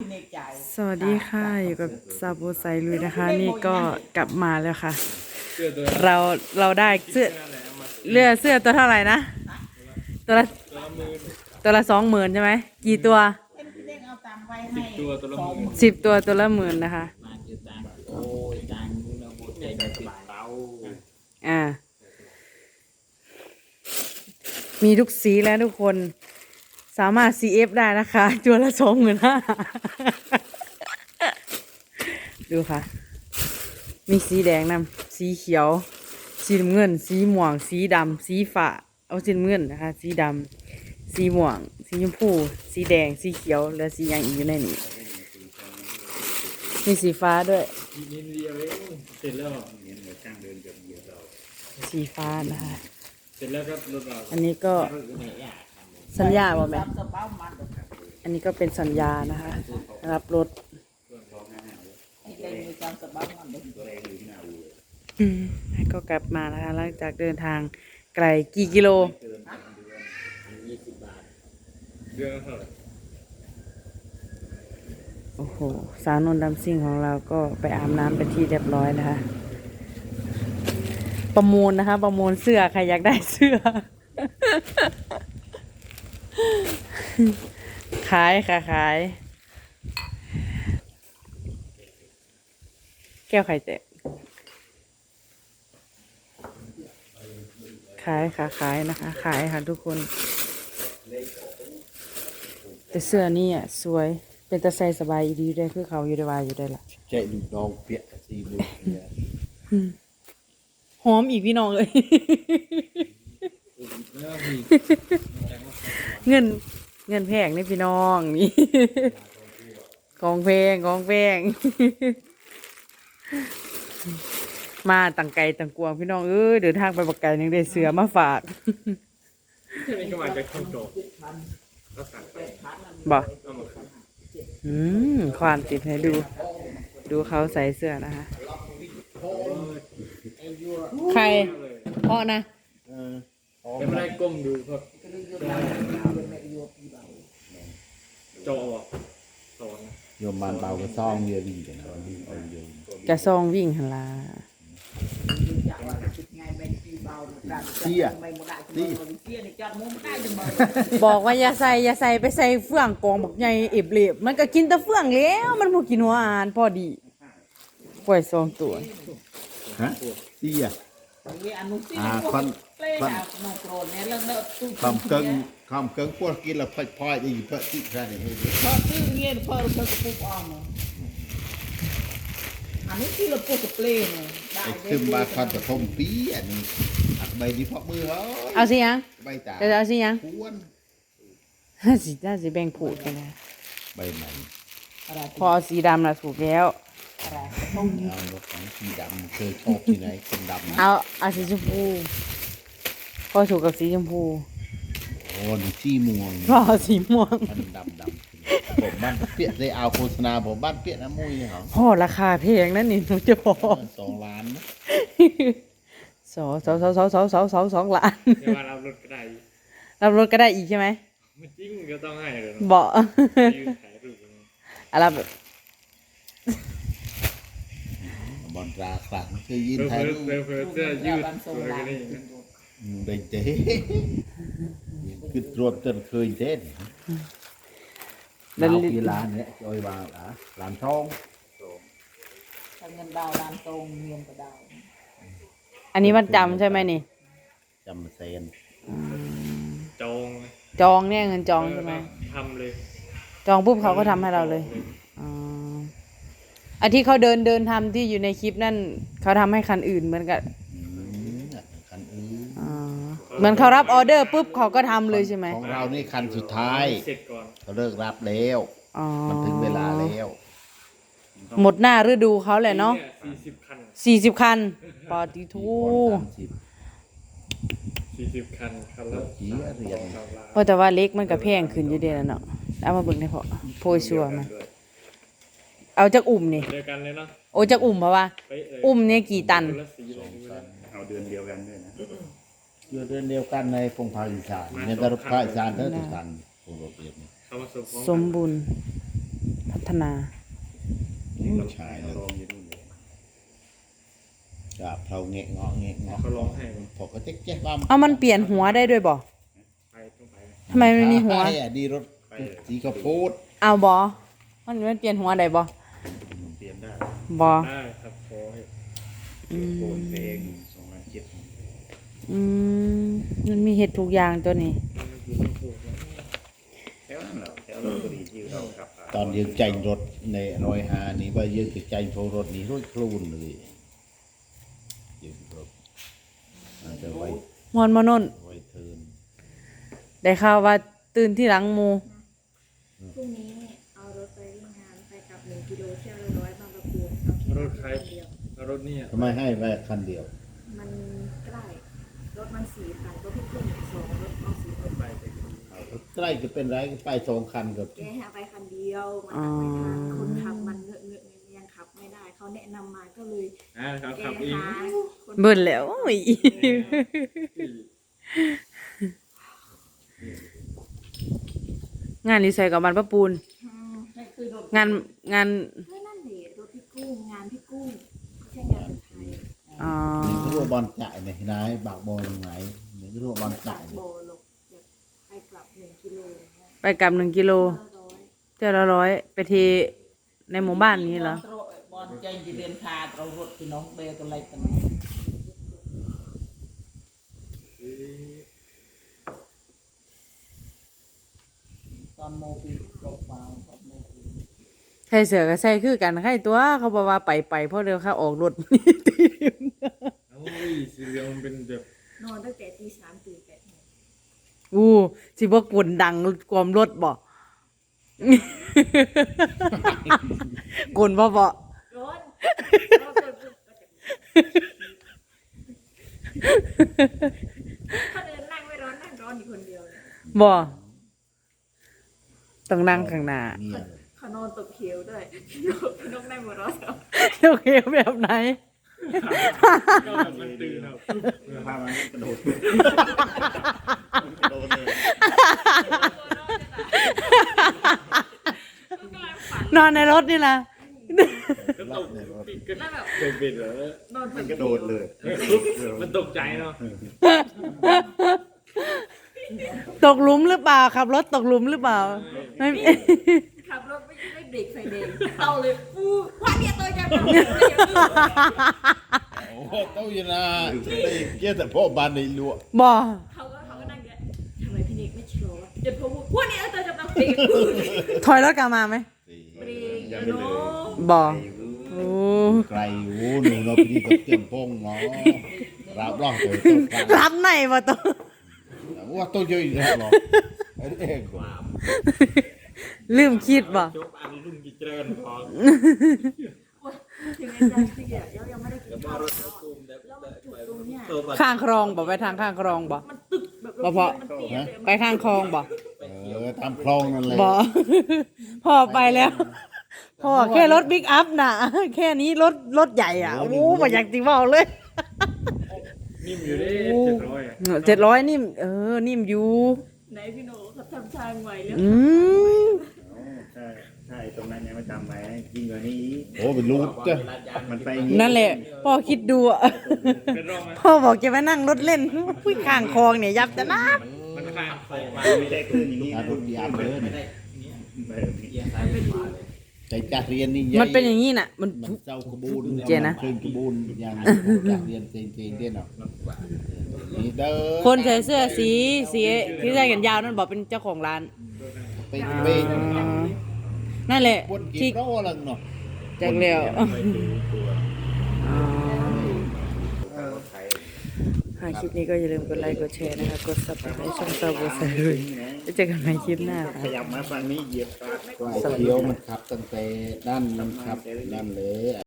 ในใจสวัสดีค่ะอยู่กับซาโบไซลุยนะคะ นี่ก็กลับมาแล้วค่ะ เราเราได้เสื้อเลือเสื้อตัวเท่าไหร่นะตัวละตัวละสองหมื่นใช่ไหมกี่ตัวเป็นพี่เล็กเอาตังค์ไว้ให้ตัวตัวละหมื่นสิบตัวตัวละหมื่นนะคะมาคือต่างโอ้ยต่างเราหมดใจได้สบายเราอ่ามีทุกสีแล้วทุกคน สามารถ CF ได้นะคะตัวละสองหมื่นห้าดูค่ะ มีสีแดงนำสีเขียว สีน้ำเงิน สีม่วง สีดำสีฟ้าเอาสีน้ำเงินนะคะ สีดำสีม่วง สีชมพู สีแดง สีเขียว และสีอย่างอีกอยู่ในนี้มีสีฟ้าด้วยนิดเดียวเองเสร็จแล้วสีฟ้านะคะ เสร็จแล้วก็รถเราอันนี้ก็ไม่ยาก สัญญาบ่แม่รับกระเป๋ามันอันนี้ก็เป็นสัญญานะคะ รับรถพี่เล็กมีจำกระเป๋ามันเลยอืมก็กลับมานะคะหลังจากเดินทางไกลกี่กิโลเดือนละเท่าไหร่โอ้โห สาวนนท์ดำซิ่งของเราก็ไปอาบน้ำเป็นที่เรียบร้อยนะคะ ประมูลนะคะ ประมูลเสื้อ ใครอยากได้เสื้อ ขายค่ะขาย แก้วไข่แตกขายค่ะขายนะคะ ขายค่ะทุกคน แต่เสื้อนี่อะสวย เป็นตะใส่สบายอีดีได้คือเขาอยู่ได้วายอยู่ได้ละ chạy đủ đau vẹn gì luôn หอมอีกพี่น้องเลย เงิน เงินแพงนี่พี่น้องนี่กองเพลงกองเพลงมาตังไกลตังกวงพี่น้องเอ้ยเดินทางไปบักไก่ยังได้เสือมาฝากนี่ก็มาจากข้าโจกก็สั่งไปบอกอืมความติดให้ดู ดูเขาใส่เสื้อนะคะ ใครพ่อนะแต่ไม่ได้ก้มดูเพราะโจอโยมมันเบาก็ซ่องเยอะวิ่งกันนะวิ่งเอาเยอกระซองวิ่งหันลาเสียบอกว่าอย่าใส่อย่าใส่ไปใส่เฟื่องกองบักใหญ่เอบเล็บมันก็กินแต่เฟื่องแล้วมันบ่กินหัวอ่านพอดีปล่อยสองตัว ฮะตี๋อ่าคอนคอนคำเกิง คำเกิงพวกกินละพัดพอยได้ยินพัที่ใช่ไหมพอตื้อเงี้ยพอเราจะปุ๊บออมอันนี้ที่เราปุ๊บเปลี่ยนไอ้ขึ้นมาคันจะทงปีอันนี้อัดใบนี้พอมือเขาเอาสิยังใบตาเอาสิยังควรสีด้าสีแบ่งผูดกันนะใบไหนพอสีดำนะถูกแล้วเอารถของสีดำเคยชอบที่ไหนสีดำเอาเอาสีชมพูพอถูกกับสีชมพู ồ nó chi muồng พอเอาสีม่วง ăn đậm đậm ผมบ้านเปี้ยได้เอาโฆษณาผมบ้านเปี้ยนะมุ้ยเหรอพ่อราคาแพงนั่นนี่หนูจะบอกสองล้านนะสองสองสองสองสองสองสองสองล้านเดี๋ยวมารับรถก็ได้รับรถก็ได้อีกใช่ไหมไม่จริงก็ต้องให้เลยเบาะยืนถ่ายรูปกันอะไรแบบบอลตราคลังคือยินเพื่ถ่ายอรูปเพื่อเพื่อเสื้อยืดสวยกันนี่ได้เจ๊ คือตรวจจนเคยเจ๊ดาวกีฬาเนี่ยจอยบางอะหลานทองถ้าเงินดาวล้านตรงเงินกระดาวอันนี้มันจำใช่ไหมนี่จำเซนจองจองเนี่ยเงินจองใช่ไหมทำเลย จองปุ๊บเขาก็ทำให้เราเลยอ๋ออันที่เขาเดินเดินทำที่อยู่ในคลิปนั่นเขาทำให้คันอื่นเหมือนกันอืมคันอื่นอ๋อ เหมือนเขารับออเดอร์ปุ๊บเขาก็ทำเลยใช่ไหมของเรานี่คันสุดท้ายเสร็จก่อนเขาเลิกรับแล้ว อ๋อมันถึงเวลาแล้วหมดหน้าฤดูเขาแหละเนาะสี่สิบคันสี่สิบคันปอติทูสามสิบ สี่สิบคันคันละเจียเรียน สามล้านเพราะแต่ว่าเล็กมันก็แพงขึ้นอยู่เดียวเนาะเอามาเบิ่งได้พอโพยชัวร์มันเอาจากอุ่มนี่ เดียวกันเลยเนาะโอ้จากอุ่มเพราะว่า เป๊ะเลยอุ่มเนี่ยกี่ตันคนละสีเลยดูนะเอาเดือนเดียวกันด้วยนะ อยู่เดือนเดียวกันในพงภาคอีสานในตะรุภาคอีสานเท่าตุกันโอ้โหเปรียบเขามาส่งของสมบูรณ์ พัฒฒนา ลูกชายแล้วจับเท่าเงะเงาะเงะเงาะเขาร้องให้มันพอเขาเจ๊กแจ๊กว่าเอามันเปลี่ยนหัวได้ด้วยบ่ไปต้องไปทำไมไม่มีหัว ใช่อะดีรถสีกระโพดเอาบ่มันมันเปลี่ยนหัวได้บ่เปลี่ยนได้บ่ได้ครับขอให้อืมโอนเพลงสองล้านเจ็ดอืม มันมีเห็ดทุกอย่างตัวนี้แถวนั้นเหรอแถวเราก็ดีที่เราขับตอนยืนใจรถในรอยหานี่ว่ายืนจะใจโชว์รถนี่รถคลูนเลยยืนรถอาจจะไว้มวนมานนไว้เทินได้ข่าวว่าตื่นที่หลังหมู พรุ่งนี้เอารถไปวิ่งงานไปกลับหนึ่งกิโลเที่ยวละร้อยบางประกวดเอาแค่รถใครนเดียว รถเนี่ยทำไมให้แค่คันเดียวมันใกล้รถ มันสี่คันรถพี่ขึ้นสองรถเอาสี่คนไปไปใกล้จะเป็นไรก็ไปสองคันกับแกให้เอาไปคันเดียวมันขับไม่ทันคนขับมันเงอะเงอะๆยังขับไม่ได้เขาแนะนำมาก็เลยอ่าครับแกขับเองหาคนเบิ่นแล้วโอ้ยงานรีไซกับบ้านป้าปูน อืมให้คือรถงานงาน ไม่นั่นดิรถพี่กุ้งงานพี่กุ้งไม่ใช่งานคนไทย อ๋อนี่ก็รู้ว่าบอลจ่ายเนี่ยนายบากบอลยังไงนี่ก็รู้ว่าบอลจ่ายโบลกแบบไปกลับหนึ่งกิโลเนี่ยไปกลับหนึ่งกิโลห้าร้อยเจ้าละร้อยไปเทในหมู่บ้านนี้เหรอบอลใจจีเรียนคาเรารถพี่น้องเบลตัวเล็กกันตอนโมปีตกมาตอนโมปีใส่เสือกับใส่คือกันใครตัว เขาบอกว่าไปไปเพราะเดี๋ยวเขาออกรถโอ้ย สีเหลืองมันเป็นแบบนอนตั้งแต่ตีสามตื่นแปดโมงอู้สิบ่กวนดังความรถบ่ กวนบ่บ่ร้อนร้อนจนปุ๊บก็จะคนอื่นนั่งไม่ร้อนนั่งร้อนอยู่คนเดียวเนี่ยบ่ต้องนั่งข้างหน้าเงียเขานอนตกเขียวด้วยนกนกนั่งบนรถแล้วโอเคแบบไหน ก็มันตื่นครับพามันกระโดดโดนเลยนอนในรถนี่นะก็ตกปิดกันแล้วแบบเกิดเป็นเหรอนอนมันกระโดดเลยมันตกใจเนาะตกหลุมหรือเปล่าขับรถตกหลุมหรือเปล่าไม่ขับรถไม่ไม่ เบรกไฟแดงเอาเลยฟูว่าเนี่ยตัวจะแบบโอ้โหเต้าอยู่นะได้เกี่ยแต่พ่อบานในลัวบ่เขาก็เขาก็นั่งเงี้ยทำไมพี่นิกไม่ชะลอวะจนพอพูดว่าเนี่ยตัวจะแบบเบรกฟูถอยรถกลับมาไหมเบรกเนาะบ่โอ้ไกลโอ้หนูเราพี่ก็เตรียมพงเนาะรับรองตัวเจ้ากันรับไหนบ่ตัวว่าตัวเยอะอีกแล้วหรอกไอ้เองกว่าลืมคิดบ่ จบอันรุ่นกี่เจริญพอถึงไอ้จันทร์ที่อะยังยังไม่ได้กินข้าวแล้วแล้วมันจุดตรงเนี้ยข้างคลองบ่ไปทางข้างคลองบ่ มันตึกแบบบ่พอ มันเตี้ยเลยไปข้างคลองบ่เออตามคลองนั่นแหละบ่ พ่อไปแล้ว พ่อแค่รถบิ๊กอัพน่ะ แค่นี้รถรถใหญ่อะ โอ้บ่อยากสิเว้าเลย นิ่มอยู่ดิเจ็ดร้อยอะเจ็ดร้อยนิ่มเออ นิ่มอยู่ ไหนพี่โหนเขาทำทางใหม่แล้วอืม ใช่ ใช่ตรงนั้นยังไม่จำไว้ยิ่งกว่านี้โอ้เป็นรูดจ้ะมันไปนั่นแหละพ่อคิดดูอะเป็นร่องไหมพ่อบอกจะไปนั่งรถเล่นผู้ข้างคลองเนี่ยยับจะนับมันข้างคอไม่ได้ขึ้นอย่างนี้อานะรุณยามเดินเออใจจักเรียนนี่ใหญ่มันเป็นอย่างนี้น่ะ มันมันเจ้ากระบูนเจนะคืนกระบูนอย่างจักเรียนเจนเจนเด่นเนาะนี่เด้อคนใส่เสื้อสีสีที่ใส่กันยาวนั่นบอกเป็นเจ้าของร้านไปไปนั่ นแหละบนกี่ที่โรลังเนาะแจากแล้วค่ะคลิปนี้ก็อย่าลืมกดไลค์กดแชร์นะคะกด subscribe ช่องตาบูใส่เลยจะเจอกันใหม่คลิปหน้าค่ะขยับมาฝั่งนี้เหยียบปากควายเขียวมันขับตั้งแต่ด้านมันขับด้านเลย